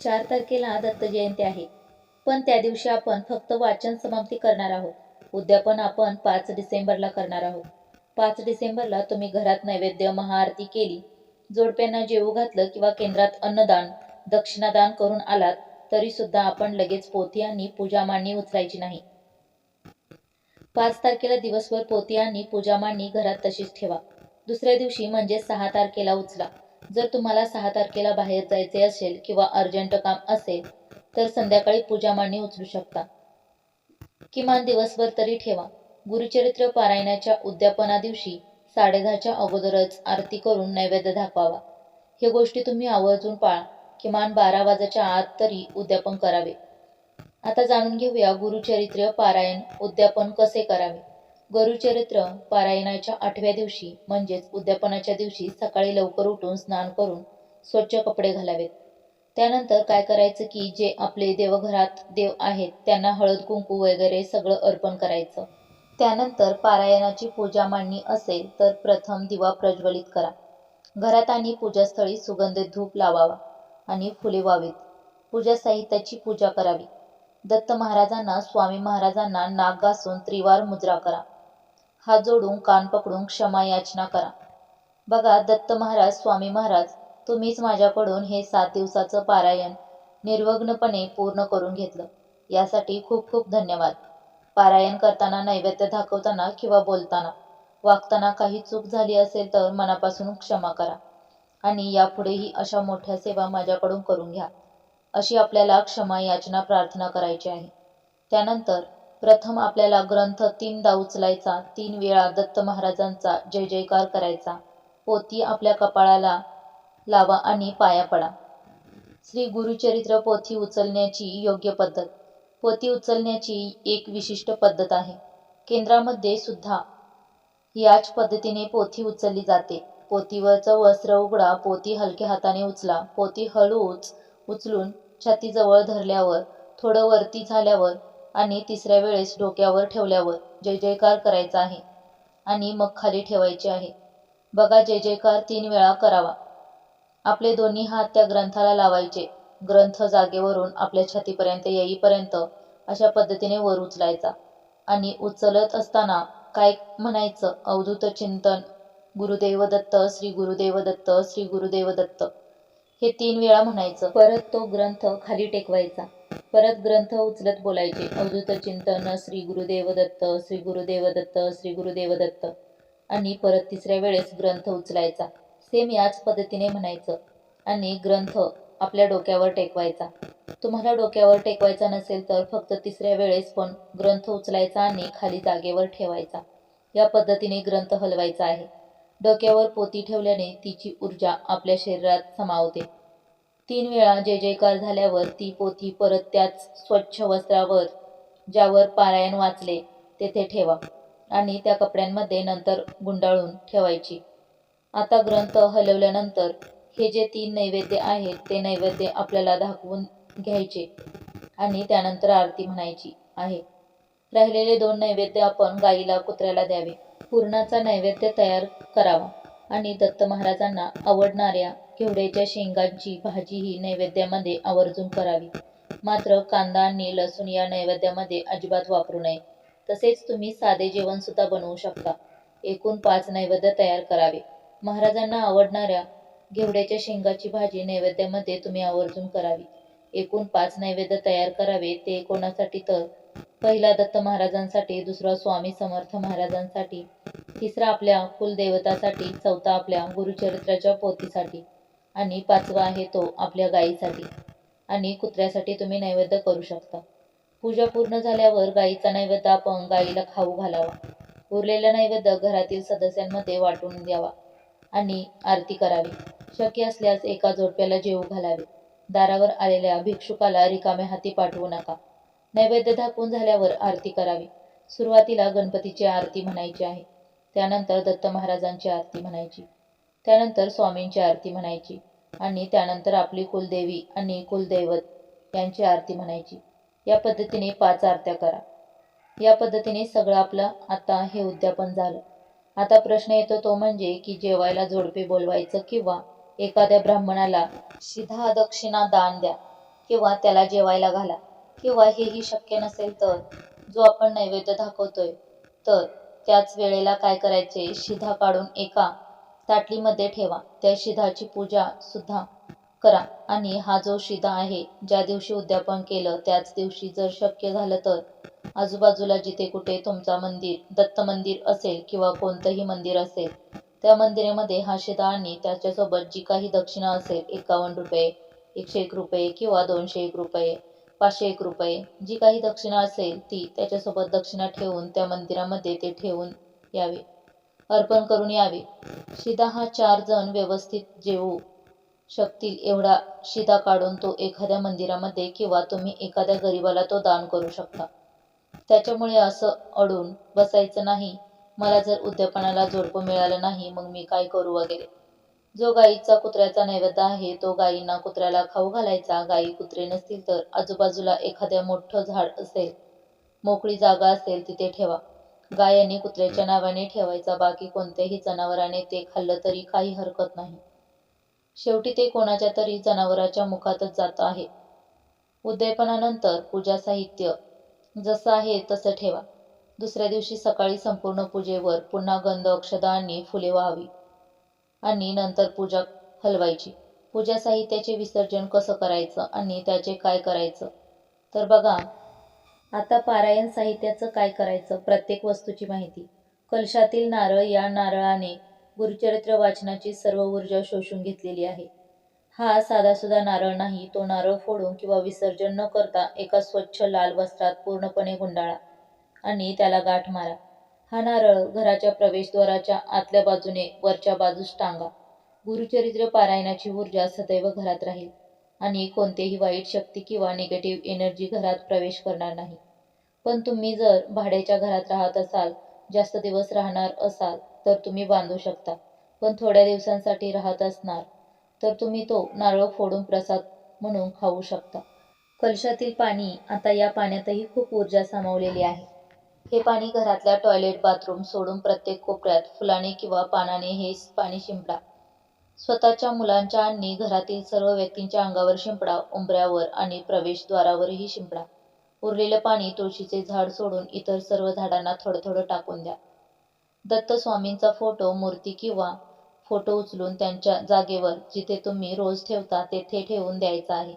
चार तारखेला दत्त जयंती आहे. पण त्या दिवशी आपण फक्त वाचन समाप्ती करणार आहोत. उद्यापन आपण पाच डिसेंबरला करणार आहोत. पाच डिसेंबरला तुम्ही घरात नैवेद्य महाआरती केली जोडप्यांना जेवू घातलं किंवा केंद्रात अन्नदान दक्षिणादान करून आलात तरी सुद्धा आपण लगेच पोथी आणि पूजा मांडणी उचलायची नाही. पाच तारखेला दिवसभर पोथी आणि पूजा मांडणी घरात तशीच ठेवा. दुसऱ्या दिवशी म्हणजे सहा तारखेला उचला. जर तुम्हाला सहा तारखेला बाहेर जायचे असेल किंवा अर्जंट काम असेल तर संध्याकाळी पूजा मांडणी उचलू शकता. किमान दिवसभर तरी ठेवा. गुरुचरित्र पारायणाच्या उद्यापना दिवशी साडेदहाच्या अगोदरच आरती करून नैवेद्य दाखवावा. हे गोष्टी तुम्ही आवर्जून पाळा. किमान बारा वाजाच्या आत तरी उद्यापन करावे. आता जाणून घेऊया गुरुचरित्र पारायण उद्यापन कसे करावे. गुरुचरित्र पारायणाच्या आठव्या दिवशी म्हणजेच उद्यापनाच्या दिवशी सकाळी लवकर उठून स्नान करून स्वच्छ कपडे घालावेत. त्यानंतर काय करायचं की जे आपले देवघरात देव आहेत त्यांना हळद कुंकू वगैरे सगळं अर्पण करायचं. त्यानंतर पारायणाची पूजा मांडणी असेल तर प्रथम दिवा प्रज्वलित करा. घरात आणि पूजास्थळी सुगंधित धूप लावावा आणि फुले व्हावीत. पूजा साहित्याची पूजा करावी. दत्त महाराजांना स्वामी महाराजांना नाग घासून त्रिवार मुद्रा करा. हात जोडून कान पकडून क्षमा याचना करा. बघा दत्त महाराज स्वामी महाराज तुम्हीच माझ्याकडून हे सात दिवसाचं पारायण निर्वग्नपणे पूर्ण करून घेतलं. यासाठी खूप खूप धन्यवाद. पारायण करताना नैवेद्य दाखवताना किंवा बोलताना. वागताना काही चूक झाली असेल तर मनापासून क्षमा करा. आणि यापुढेही अशा मोठ्या सेवा माझ्याकडून करून घ्या. अशी आपल्याला क्षमा याचना प्रार्थना करायची आहे. त्यानंतर प्रथम आपल्याला ग्रंथ तीनदा उचलायचा तीन वेळा दत्त महाराजांचा जय जयकार करायचा. पोथी आपल्या कपाळाला लावा आणि पाया पडा. श्री गुरुचरित्र पोथी उचलण्याची योग्य पद्धत. पोथी उचलण्याची एक विशिष्ट पद्धत आहे. केंद्रामध्ये सुद्धा याच पद्धतीने पोथी उचलली जाते. पोथीवरचं वस्त्र उघडा पोथी हलक्या हाताने उचला पोथी हळूच उचलून छातीजवळ धरल्यावर थोडं वरती झाल्यावर आणि तिसऱ्या वेळेस डोक्यावर ठेवल्यावर जय जयकार करायचा आहे. आणि मग खाली ठेवायचे आहे. बघा जय जयकार तीन वेळा करावा. आपले दोन्ही हात त्या ग्रंथाला लावायचे. ग्रंथ जागेवरून आपल्या छातीपर्यंत येईपर्यंत अशा पद्धतीने वर उचलायचा. आणि उचलत असताना काय म्हणायचं? अवधूत चिंतन. गुरुदेव दत्त श्री गुरुदेव दत्त श्री गुरुदेव दत्त हे तीन वेळा म्हणायचं. परत तो ग्रंथ खाली टेकवायचा. परत ग्रंथ उचलत बोलायचे. अवधूत चिंतन श्री गुरुदेव दत्त श्री गुरुदेव दत्त श्री गुरुदेव दत्त आणि परत तिसऱ्या वेळेस ग्रंथ उचलायचा. सेम याच पद्धतीने म्हणायचं. आणि ग्रंथ आपल्या डोक्यावर टेकवायचा. तुम्हाला डोक्यावर टेकवायचा नसेल तर फक्त तिसऱ्या वेळेस पण ग्रंथ उचलायचा आणि खाली जागेवर ठेवायचा. या पद्धतीने ग्रंथ हलवायचा आहे. डोक्यावर पोती ठेवल्याने तिची ऊर्जा आपल्या शरीरात समावते. तीन वेळा जय जयकार झाल्यावर ती पोथी परत त्याच स्वच्छ वस्त्रावर ज्यावर पारायण वाचले तेथे ठेवा आणि त्या कपड्यांमध्ये नंतर गुंडाळून ठेवायची. आता ग्रंथ हलवल्यानंतर हे जे तीन नैवेद्य आहेत ते नैवेद्य आपल्याला दाखवून घ्यायचे आणि त्यानंतर आरती म्हणायची आहे. राहिलेले दोन नैवेद्य आपण गाईला कुत्र्याला द्यावे. पूर्णाचा नैवेद्य तयार करावा आणि दत्त महाराजांना आवडणाऱ्या घेवड्याच्या शेंगांची भाजी ही नैवेद्यामध्ये आवर्जून करावी. मात्र कांदा आणि लसूण या नैवेद्यामध्ये अजिबात वापरू नये. तसेच तुम्ही साधे जेवण सुद्धा बनवू शकता. एकूण पाच नैवेद्य तयार करावे. महाराजांना आवडणाऱ्या घेवड्याच्या शेंगाची भाजी नैवेद्यामध्ये तुम्ही आवर्जून करावी. एकूण पाच नैवेद्य तयार करावे ते कोणासाठी तर? पहिला दत्त महाराजांसाठी दुसरा स्वामी समर्थ महाराजांसाठी तिसरा आपल्या कुलदेवतासाठी चौथा आपल्या गुरुचरित्राच्या पोथीसाठी. आणि पाचवा आहे तो आपल्या गायीसाठी. आणि कुत्र्यासाठी तुम्ही नैवेद्य करू शकता. पूजा पूर्ण झाल्यावर गायीचा नैवेद्य आपण गायीला खाऊ घालावा. उरलेला नैवेद्य घरातील सदस्यांमध्ये वाटून द्यावा आणि आरती करावी. शक्य असल्यास एका जोडप्याला जेवू घालावे. दारावर आलेल्या भिक्षुकाला रिकाम्या हाती पाठवू नका. नैवेद्य दाखवून झाल्यावर आरती करावी. सुरुवातीला गणपतीची आरती म्हणायची आहे. त्यानंतर दत्त महाराजांची आरती म्हणायची. त्यानंतर स्वामींची आरती म्हणायची आणि त्यानंतर आपली कुलदेवी आणि कुलदैवत यांची आरती म्हणायची. या पद्धतीने पाच आरत्या करा. या पद्धतीने सगळं आपलं आता हे उद्यापन झालं. आता प्रश्न येतो तो म्हणजे की जेवायला जोडपे बोलवायचं किंवा एखाद्या ब्राह्मणाला शिधा दक्षिणा दान द्या किंवा त्याला जेवायला घाला किंवा हेही शक्य नसेल तर जो आपण नैवेद्य दाखवतोय तर त्याच वेळेला काय करायचे? शिधा काढून एका ताटलीमध्ये ठेवा. त्या शिधाची पूजा सुद्धा करा. आणि हा जो शिधा आहे ज्या दिवशी उद्यापन केलं त्याच दिवशी जर शक्य झालं तर आजूबाजूला जिथे कुठे तुमचा मंदिर दत्त मंदिर असेल किंवा कोणतंही मंदिर असेल त्या मंदिरामध्ये हा शिधा आणि त्याच्यासोबत जी काही दक्षिणा असेल एकावन्न रुपये एकशे एक रुपये किंवा दोनशे एक रुपये पाचशे एक रुपये जी काही दक्षिणा असेल ती त्याच्यासोबत दक्षिणा ठेवून त्या मंदिरामध्ये ते ठेवून यावे. अर्पण करून यावे. शिदा हा चार जण व्यवस्थित जेवू शकतील एवढा शिदा काढून तो एखाद्या मंदिरामध्ये किंवा तुम्ही एखाद्या गरीबाला तो दान करू शकता. त्याच्यामुळे असं अडून बसायचं नाही. मला जर उद्यापनाला जोडपं मिळालं नाही मग मी काय करू वगैरे? जो गाईचा कुत्र्याचा नैवेद्य आहे तो गायींना कुत्र्याला खाऊ घालायचा. गायी कुत्रे नसतील तर आजूबाजूला एखाद्या मोठं झाड असेल मोकळी जागा असेल तिथे ठेवा. गाय आणि कुत्र्याच्या नावाने ठेवायचा बाकी कोणत्याही जनावराने ते खाल्लं तरी काही हरकत नाही. शेवटी ते कोणाच्या तरी जनावराच्या मुखातच जात आहे. उद्यापनानंतर पूजा साहित्य जसं आहे तसं ठेवा. दुसऱ्या दिवशी सकाळी संपूर्ण पूजेवर पुन्हा गंध अक्षदा आणि फुले व्हावी आणि नंतर पूजा हलवायची. पूजा साहित्याचे विसर्जन कसं करायचं आणि त्याचे काय करायचं? तर बघा आता पारायण साहित्याचं काय करायचं? प्रत्येक वस्तूची माहिती. कलशातील नारळ या नारळाने गुरुचरित्र वाचनाची सर्व ऊर्जा शोषून घेतलेली आहे. हा साधासुधा नारळ नाही तो नारळ फोडून किंवा विसर्जन न करता एका स्वच्छ लाल वस्त्रात पूर्णपणे गुंडाळा आणि त्याला गाठ मारा. हा नारळ घराच्या प्रवेशद्वाराच्या आतल्या बाजूने वरच्या बाजूस टांगा. गुरुचरित्र पारायणाची ऊर्जा सदैव घरात राहील. आणि कोणतेही वाईट शक्ती किंवा निगेटिव्ह एनर्जी घरात प्रवेश करणार नाही. पण तुम्ही जर भाड्याच्या घरात राहत असाल जास्त दिवस राहणार असाल तर तुम्ही बांधू शकता. पण थोड्या दिवसांसाठी राहत असणार तर तुम्ही तो नारळ फोडून प्रसाद म्हणून खाऊ शकता. कलशातील पाणी आता या पाण्यातही खूप ऊर्जा सामावलेली आहे. हे पाणी घरातल्या टॉयलेट बाथरूम सोडून प्रत्येक कोपऱ्यात फुलाने किंवा पानाने हे पाणी शिंपडा. स्वतःच्या मुलांच्या आणि घरातील सर्व व्यक्तींच्या अंगावर शिंपडा उंबऱ्यावर आणि प्रवेशद्वारावरही शिंपडा. उरलेलं पाणी तुळशीचे झाड सोडून इतर सर्व झाडांना थोडं थोडं टाकून द्या. दत्त स्वामींचा फोटो मूर्ती किंवा फोटो उचलून त्यांच्या जागेवर जिथे तुम्ही रोज ठेवता तेथे ठेवून द्यायचा आहे.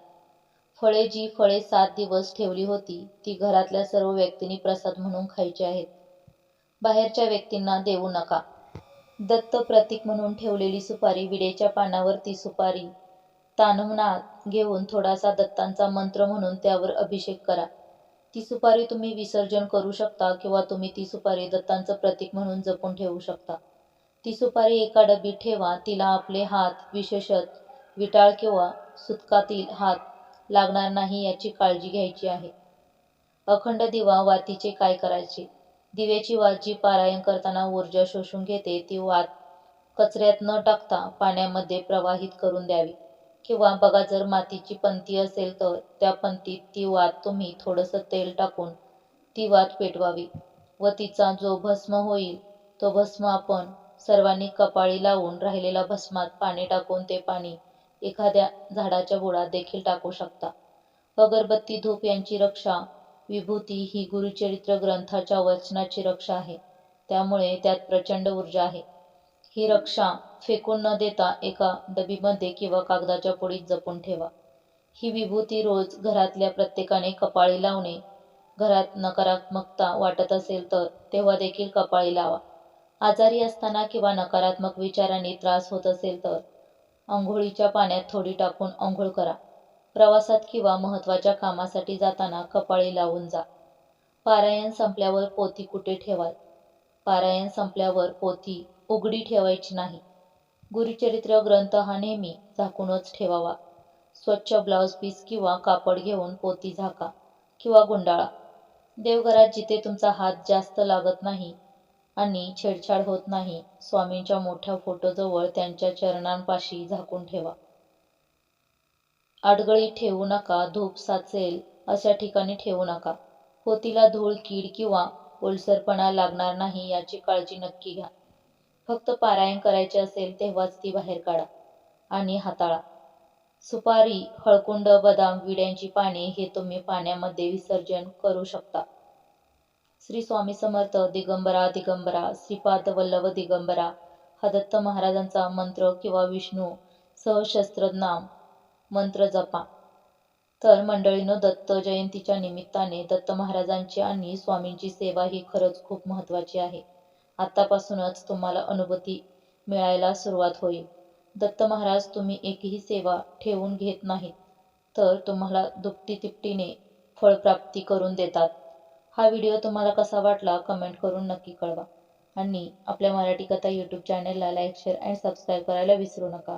फळे जी फळे सात दिवस ठेवली होती ती घरातल्या सर्व व्यक्तींनी प्रसाद म्हणून खायची आहेत. बाहेरच्या व्यक्तींना देऊ नका. दत्त प्रतीक म्हणून ठेवलेली सुपारी विडेच्या पानावर ती सुपारी. ताणवणात घेऊन थोडासा दत्तांचा मंत्र म्हणून त्यावर अभिषेक करा. ती सुपारी तुम्ही विसर्जन करू शकता किंवा तुम्ही ती सुपारी दत्तांचं प्रतीक म्हणून जपून ठेवू शकता. ती सुपारी एका डबीत ठेवा तिला आपले हात विशेषत विटाळ किंवा सुतकातील हात लागणार नाही याची काळजी घ्यायची आहे. अखंड दिवा वातीचे काय करायचे? दिव्याची वात जी पारायण करताना ऊर्जा शोषून घेते ती वात कचऱ्यात न टाकता पाण्यामध्ये प्रवाहित करून द्यावी. किंवा बघा जर मातीची पंती असेल तर त्या पंतीत ती वात तुम्ही थोडंसं तेल टाकून ती वात पेटवावी व तिचा जो भस्म होईल तो भस्म आपण सर्वांनी कपाळी लावून राहिलेल्या भस्मात पाणी टाकून ते पाणी एखाद्या झाडाच्या बुडात देखील टाकू शकता. अगरबत्ती धूप यांची रक्षा विभूती ही गुरुचरित्र ग्रंथाच्या वचनाची रक्षा आहे. त्यामुळे त्यात प्रचंड ऊर्जा आहे. ही रक्षा फेकून न देता एका डबीमध्ये किंवा कागदाच्या पोळीत जपून ठेवा. ही विभूती रोज घरातल्या प्रत्येकाने कपाळी लावणे घरात नकारात्मकता वाटत असेल तर तेव्हा देखील कपाळी लावा. आजारी असताना किंवा नकारात्मक विचारांनी त्रास होत असेल तर आंघोळीच्या पाण्यात थोडी टाकून आंघोळ करा. प्रवासात किंवा महत्त्वाच्या कामासाठी जाताना कपाळी लावून जा. पारायण संपल्यावर पोथी कुठे ठेवाल? पारायण संपल्यावर पोथी उघडी ठेवायची नाही. गुरुचरित्र ग्रंथ हा नेहमी झाकूनच ठेवावा. स्वच्छ ब्लाउज पीस किंवा कापड घेऊन पोती झाका किंवा गुंडाळा. देवघरात जिथे तुमचा हात जास्त लागत नाही आणि छेडछाड होत नाही स्वामींच्या मोठ्या फोटोजवळ त्यांच्या चरणांपाशी झाकून ठेवा. आडगळी ठेवू नका धूप साचेल अशा ठिकाणी ठेवू नका. पोतीला धूळ कीड किंवा ओलसरपणा लागणार नाही याची काळजी नक्की घ्या. फक्त पारायण करायचे असेल तेव्हाच ती बाहेर काढा आणि हाताळा. सुपारी हळकुंड बदाम विड्यांची पाने हे तुम्ही पाण्यामध्ये विसर्जन करू शकता. श्री स्वामी समर्थ दिगंबरा दिगंबरा श्रीपाद वल्लभ दिगंबरा हा दत्त महाराजांचा मंत्र किंवा विष्णू सहस्त्र नाम मंत्र जपा. तर मंडळीनं दत्त जयंतीच्या निमित्ताने दत्त महाराजांची आणि स्वामींची सेवा ही खरंच खूप महत्त्वाची आहे. आतापासूनच तुम्हाला अनुभूती मिळायला सुरुवात होईल. दत्त महाराज तुम्ही एकही सेवा ठेवून घेत नाहीत तर तुम्हाला दुपटी तिपटीने फळप्राप्ती करून देतात. हा व्हिडिओ तुम्हाला कसा वाटला कमेंट करून नक्की कळवा. आणि आपल्या मराठी कथा यूट्यूब चॅनलला लाईक शेअर अँड सबस्क्राईब करायला विसरू नका.